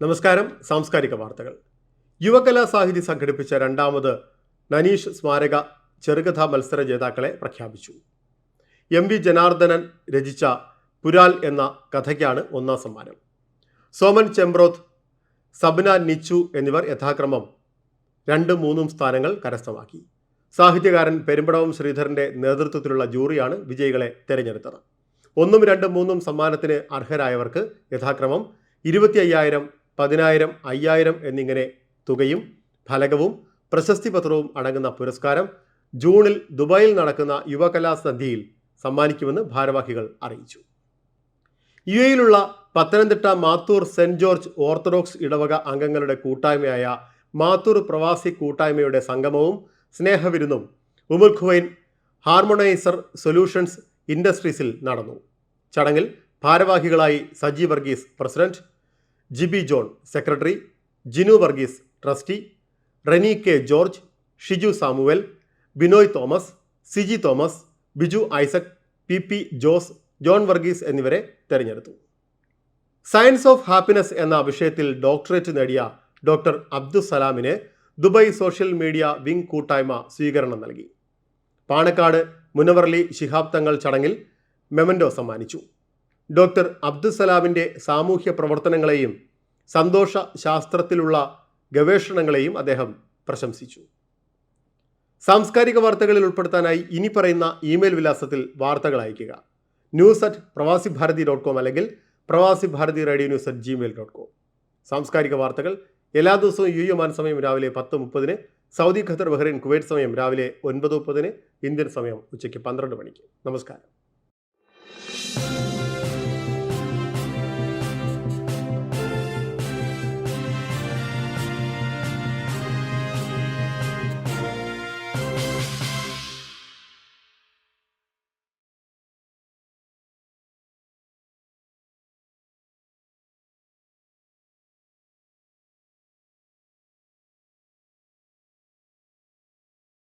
നമസ്കാരം. സാംസ്കാരിക വാർത്തകൾ. യുവകലാ സാഹിതി സംഘടിപ്പിച്ച രണ്ടാമത് നനീഷ് സ്മാരക ചെറുകഥാ മത്സര ജേതാക്കളെ പ്രഖ്യാപിച്ചു. എം വി ജനാർദ്ദനൻ രചിച്ച പുരാൽ എന്ന കഥയ്ക്കാണ് ഒന്നാം സമ്മാനം. സോമൻ ചെമ്പ്രോത്ത് സബ്ന നിച്ചു എന്നിവർ യഥാക്രമം രണ്ടും മൂന്നും സ്ഥാനങ്ങൾ കരസ്ഥമാക്കി. സാഹിത്യകാരൻ പെരുമ്പടവം ശ്രീധരന്റെ നേതൃത്വത്തിലുള്ള ജൂറിയാണ് വിജയികളെ തെരഞ്ഞെടുത്തത്. ഒന്നും രണ്ടും മൂന്നും സമ്മാനത്തിന് അർഹരായവർക്ക് യഥാക്രമം ഇരുപത്തി അയ്യായിരം പതിനായിരം അയ്യായിരം എന്നിങ്ങനെ തുകയും ഫലകവും പ്രശസ്തി പത്രവും അടങ്ങുന്ന പുരസ്കാരം ജൂണിൽ ദുബായിൽ നടക്കുന്ന യുവകലാസന്ധിയിൽ സമ്മാനിക്കുമെന്ന് ഭാരവാഹികൾ അറിയിച്ചു. U എയിലുള്ള Pathanamthitta Mathur Saint George orthodox ഇടവക അംഗങ്ങളുടെ കൂട്ടായ്മയായ മാത്തൂർ പ്രവാസി കൂട്ടായ്മയുടെ സംഗമവും സ്നേഹവിരുന്നും ഉമുൽ ഖുവൈൻ ഹാർമോണൈസർ സൊല്യൂഷൻസ് ഇൻഡസ്ട്രീസിൽ നടന്നു. ചടങ്ങിൽ ഭാരവാഹികളായി Saji Varghese president Jibi John secretary Jinu Varghese trustee Reni K George Shiju Samuel Binoy Thomas Siji Thomas Biju Isaac P P Jose John Varghese എന്നിവരെ തെരഞ്ഞെടുത്തു. സയൻസ് ഓഫ് ഹാപ്പിനെസ് എന്ന വിഷയത്തിൽ ഡോക്ടറേറ്റ് നേടിയ doctor അബ്ദുസലാമിന് Dubai social media wing കൂട്ടായ്മ സ്വീകരണം നൽകി. പാണക്കാട് മുനവർലി ശിഹാബ് തങ്ങൾ ചടങ്ങിൽ മെമൻഡോ സമ്മാനിച്ചു. ഡോക്ടർ അബ്ദുസലാമിന്റെ സാമൂഹ്യ പ്രവർത്തനങ്ങളെയും സന്തോഷ ശാസ്ത്രത്തിലുള്ള ഗവേഷണങ്ങളെയും അദ്ദേഹം പ്രശംസിച്ചു. സാംസ്കാരിക വാർത്തകളിൽ ഉൾപ്പെടുത്താനായി ഇനി പറയുന്ന ഇമെയിൽ വിലാസത്തിൽ വാർത്തകൾ അയയ്ക്കുക. ന്യൂസ് അറ്റ് പ്രവാസി ഭാരതി ഡോട്ട് കോം അല്ലെങ്കിൽ Pravasi Bharathi radio news at Gmail dot com. സാംസ്കാരിക വാർത്തകൾ എല്ലാ ദിവസവും യു എ മാൻ സമയം രാവിലെ പത്ത് മുപ്പതിന് സൗദി ഖത്തർ ബഹ്റൈൻ കുവൈറ്റ് സമയം രാവിലെ ഒൻപത് മുപ്പതിന് ഇന്ത്യൻ സമയം ഉച്ചയ്ക്ക് പന്ത്രണ്ട് മണിക്ക്. നമസ്കാരം.